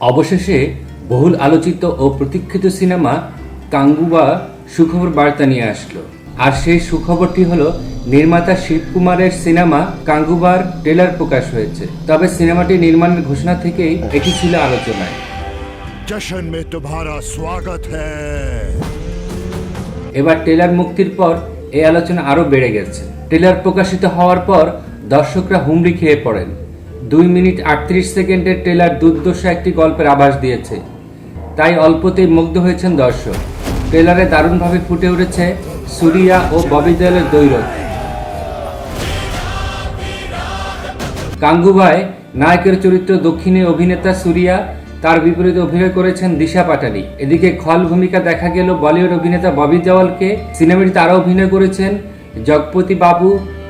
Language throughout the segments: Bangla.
অবশেষে বহুল আলোচিত ও প্রতীক্ষিত সিনেমা কাঙ্গুবা সুখবর বার্তা নিয়ে আসলো। আর সেই সুখবরটি হল নির্মাতা শিব কুমারের সিনেমা কাঙ্গুবার ট্রেলার প্রকাশ হয়েছে। তবে সিনেমাটি নির্মাণের ঘোষণা থেকেই এটি ছিল আলোচনায়। জশন এবার ট্রেলার মুক্তির পর এই আলোচনা আরও বেড়ে গেছে। ট্রেলার প্রকাশিত হওয়ার পর দর্শকরা হুমড়ি খেয়ে পড়েন। দুই মিনিট আটত্রিশ সেকেন্ডের ট্রেলার দুর্দশা একটি গল্পের আভাস দিয়েছে। তাই অল্পতেই মুগ্ধ হয়েছেন দর্শক। ট্রেলারে দারুণভাবে ফুটে উঠেছে সুরিয়া ও ববি দেওয়ালের দৈরথ কাঙ্গুবায় নায়কের চরিত্র দক্ষিণে অভিনেতা সুরিয়া তার বিপরীতে অভিনয় করেছেন দিশা পাটানি। এদিকে খল ভূমিকা দেখা গেল বলিউড অভিনেতা ববি দেওয়ালকে সিনেমাটিতে আরও অভিনয় করেছেন জগপতি বাবু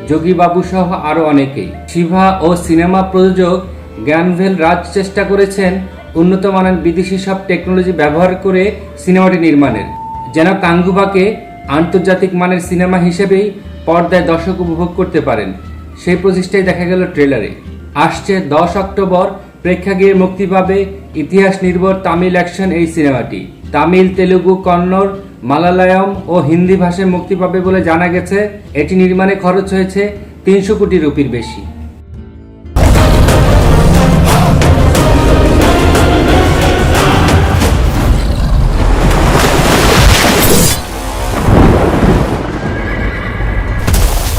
যোগী বাবু সহ আরও অনেকেই। শিভা ও সিনেমা প্রযোজক জ্ঞানভেল রাজ চেষ্টা করেছেন উন্নত মানের বিদেশি সব টেকনোলজি ব্যবহার করে সিনেমাটি নির্মাণের। যেন কাঙ্গুবাকে আন্তর্জাতিক মানের সিনেমা হিসেবেই পর্দায় দর্শক উপভোগ করতে পারেন। সেই প্রচেষ্টাই দেখা গেল ট্রেলারে। আসছে দশ অক্টোবর, প্রেক্ষাগৃহে মুক্তি পাবে ইতিহাস নির্ভর তামিল অ্যাকশন এই সিনেমাটি। তামিল, তেলুগু, কন্নড় মালায়ালম ও হিন্দি ভাষায় মুক্তি পাবে বলে জানা গেছে, এটি নির্মাণে খরচ হয়েছে তিনশো কোটি রুপির বেশি।